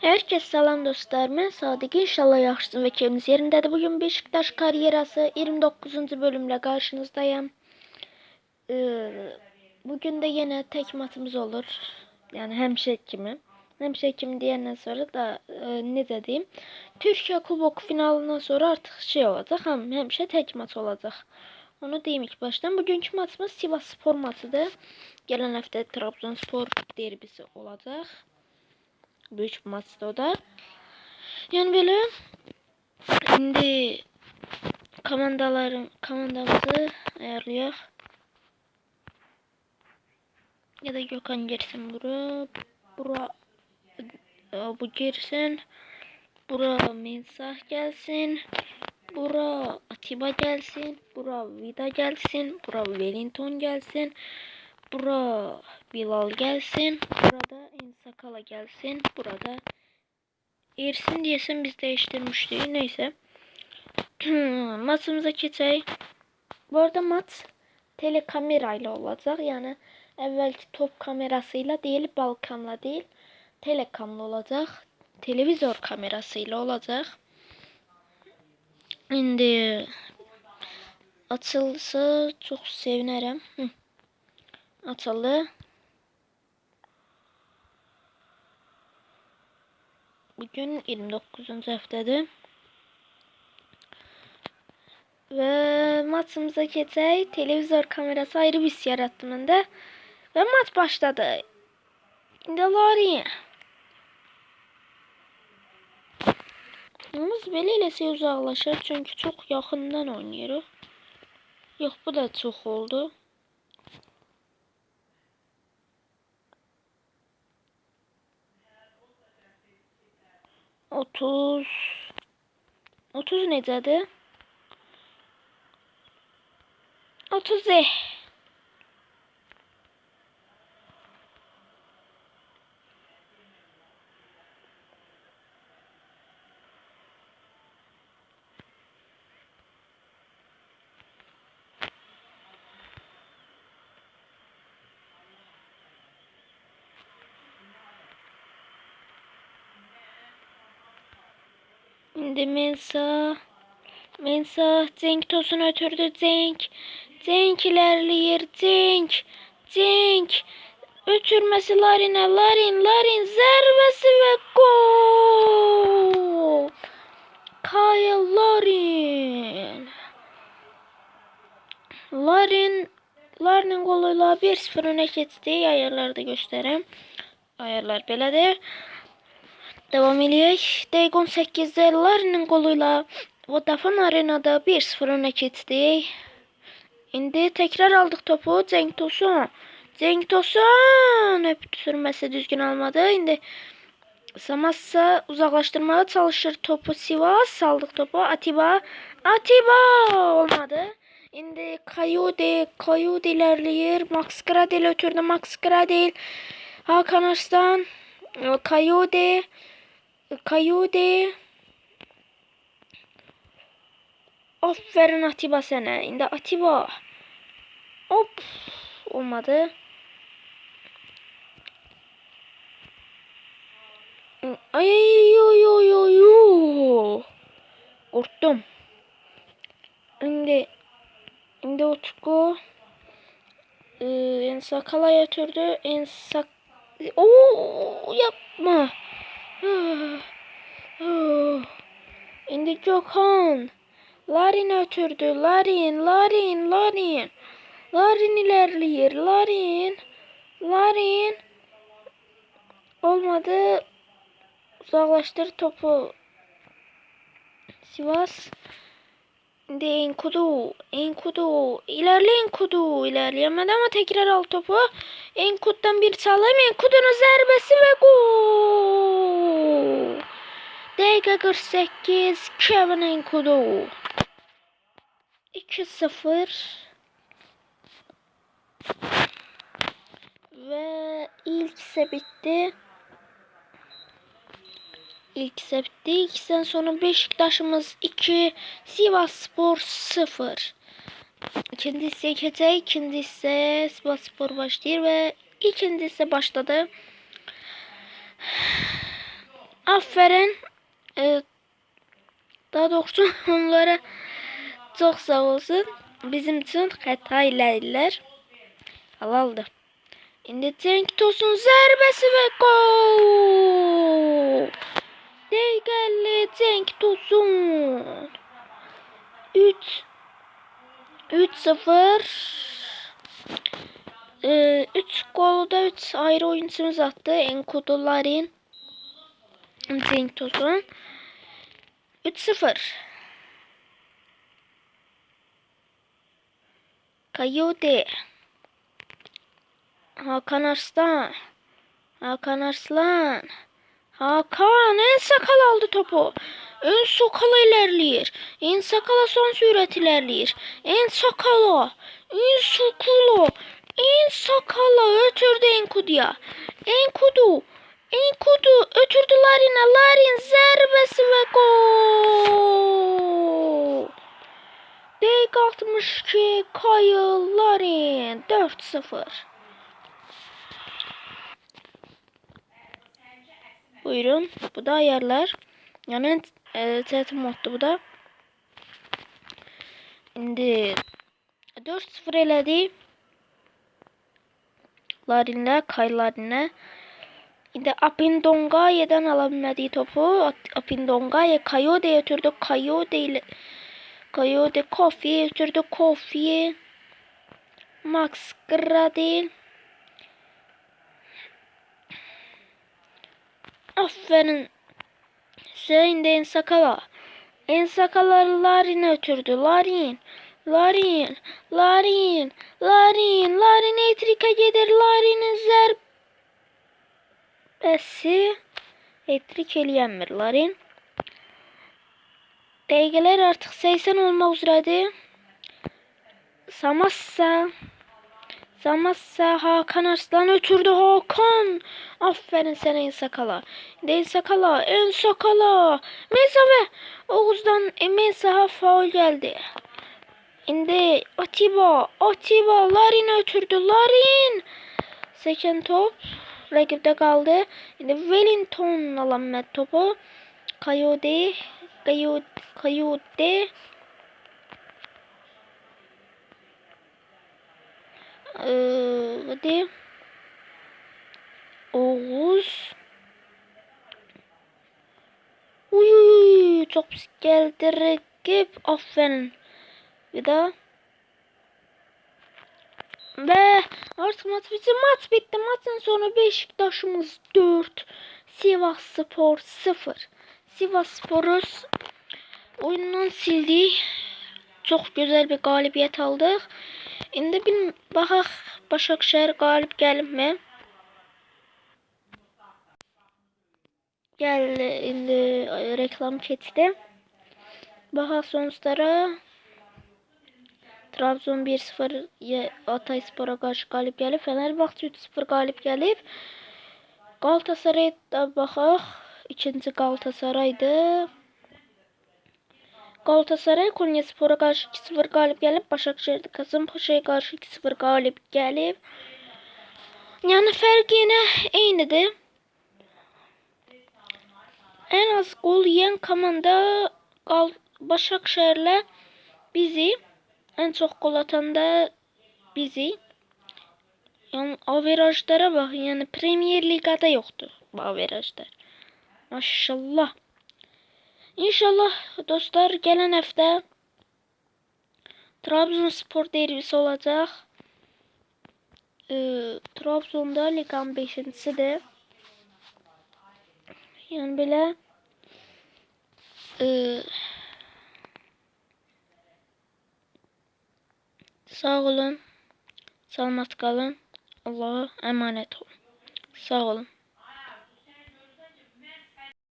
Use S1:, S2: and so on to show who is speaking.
S1: Herkes salam dostlar. Mən Sadiq. İnşallah yaxşısınız və keyfiniz yerindədir. Bu gün Beşiktaş karyerası 29-cu bölümlə qarşınızdayam. Ee, Bu gün də yenə tək matımız olur. Yəni həmişə kimi. Həmişə kimi deyəndən sonra da ə, necə deyim? Türkiyə Kubok finalından sonra artıq şey olacaq. Həm həmişə tək maç olacaq. Onu deyim ilk başdan. Bugünkü maçımız Sivas Spor maçıdır. Gələn həftə Trabzonspor derbisi olacaq. 3 maçta o da. Yani böyle şimdi komandaların komandamızı ayarlıyor. Ya da Gökhan girsin bura. Bura e, bu girsin. Bura mensah gelsin. Bura Atiba gelsin. Bura Vida gelsin. Bura Wellington gelsin. Bura Bilal gelsin. Burada Insakala gelsin. Burada Ersin diyesin biz değiştirmiştik. Neyse. Maçımıza geçelim. Bu arada maç telekamerayla olacak. Yani evvelki top kamerasıyla değil, balkamla değil, telekamla olacak. Televizor kamerasıyla olacak. Şimdi açılsa çok sevinirim. Hı. Açıldı. Bugün 29. haftadır. Ve maçımıza geçey. Televizör kamerası ayrı bir yarattım de. Ve maç başladı. Şimdi Lari. Yalnız Veli ile şey uzaklaşır çünkü çok yakından oynuyoruz. Yok bu da çok oldu. Otuz. Otuz necədir? Otuz e. Şimdi Mensa. Mensa Cenk tosunu ötürdü Cenk. Cenk ilerliyor Cenk. Cenk. Ötürmesi Larin'e. Larin. Larin zərbesi ve gol. Kyle Larin. Larin Larin'in goluyla 1-0 öne keçdi. Ayarları da göstərəm. Ayarlar belədir. Devam ediyoruz. Dəqiq 18'de Larin'in Vodafone Arena'da 1-0 öne keçdi. İndi tekrar aldık topu. Cenk Tosun. Cenk Tosun. Öptürmesi düzgün almadı. İndi Samassa uzaklaştırmaya çalışır topu Sivas. Aldık topu. Atiba. Atiba olmadı. İndi Kayudi. Kayudi ilerliyor. Max Gradel ötürdü. Max Gradel. Hakan Arslan. Kayudi. Kayudi. Aferin Atiba sana. İndi Atiba. Hop. Olmadı. Ay ay ay ay. ay. Korktum. Şimdi şimdi Utku ee, en sakalaya götürdü. En sak Oo yapma. Şimdi Gökhan. Larin ötürdü. Larin, Larin, Larin. Larin ilerliyor. Larin. Larin. Olmadı. Uzaklaştır topu. Sivas. Şimdi Enkudu. Enkudu. İlerle Enkudu. İlerleyemedi ama tekrar al topu. Enkud'dan bir sallayayım. Enkudu'nun zerbesi ve gol. Dakika 48. Kevin Enkudu. 2-0. Ve ilk ise bitti. İlk ise bitti. İkisinden sonra Beşiktaş'ımız 2, Sivas Spor 0. İkincisi keçe, ikincisi Sivas Spor başlıyor ve ikincisi başladı. Aferin. Ee, daha doğrusu onlara çok sağ olsun. Bizim için hata ilerler. Halaldı. Şimdi Cenk Tosun zərbesi ve gol. Değerli Cenk Tosun. 3 3-0 ee, 3 golda 3 ayrı oyuncumuz attı. Enkudu Larin Cenk Tosun 3-0 Coyote Hakan Arslan Hakan Arslan Hakan en sakal aldı topu. En sakala ilerliyor. En sakala son sürat ilerliyor. En sakala. En sakala. En sakala ötürdü Enkudu'ya. Enkudu. Enkudu ötürdü Larin'e. Larin zərbesi ve gol. Dakika 62 Kyle Larin 4-0. Buyurun. Bu da ayarlar. Yani e, TRT moddu bu da. Şimdi 4-0 elədi. Larinlə, Kaylarinlə. İndi Apindongaye'den alabilmediği topu Apindongaye Coyote'ye götürdü. Coyote ile Coyote Kofi'ye götürdü. Kofi'ye Max Gradil Aferin. Hüseyin de en sakala. En sakaları Larin'e ötürdü. Larin. Larin. Larin. Larin. Larin Etrik'e gelir. Larin'in zərbesi. Etrik eləyənmir Larin. Dəqiqələr artıq 80 olmaq üzrədir. Samassa. Samassa Hakan Arslan ötürdü Hakan. Aferin sana en sakala. En sakala. En sakala. Mesafe. Oğuz'dan Mensah'a faul geldi. Şimdi Atiba. Atiba. Larin ötürdü. Larin. Seken top. Rakipte kaldı. Şimdi Wellington alan topu. Coyote. Coyote. Coyote. Ee, hadi. Oğuz. Uy, uy, çok pis geldi rakip. Aferin. Bir daha. Ve artık maç bitti. Maç bitti. Maçtan sonra Beşiktaş'ımız 4. Sivas Spor 0. Sivas Spor'u oyundan sildi. Çok güzel bir galibiyet aldık. İndi bir baxaq Başakşehir qalib gəlibmi? Gəldi indi reklam keçdi. Baxaq sonuçlara. Trabzon 1-0 Atayspor'a qarşı qalib gəlib. Fenerbahçe 3-0 qalib gəlib. Galatasaray'a baxaq. İkinci Galatasaray'dı. Galatasaray Konyaspor'a karşı 2-0 galip gelip Başakşehir'de Kasımpaşa'ya karşı 2-0 galip gelip yani fark yine aynıdır. En az gol yiyen komanda Gal Başakşehir'le bizi en çok gol atan da bizi. Yani averajlara bak yani Premier Lig'de yoktu bu averajlar. Maşallah. İnşallah dostlar gelen hafta Trabzonspor derbisi olacak. Ee, Trabzon'da 5.si de yani böyle e, sağ olun. Selamat kalın. Allah'a emanet olun. Sağ olun.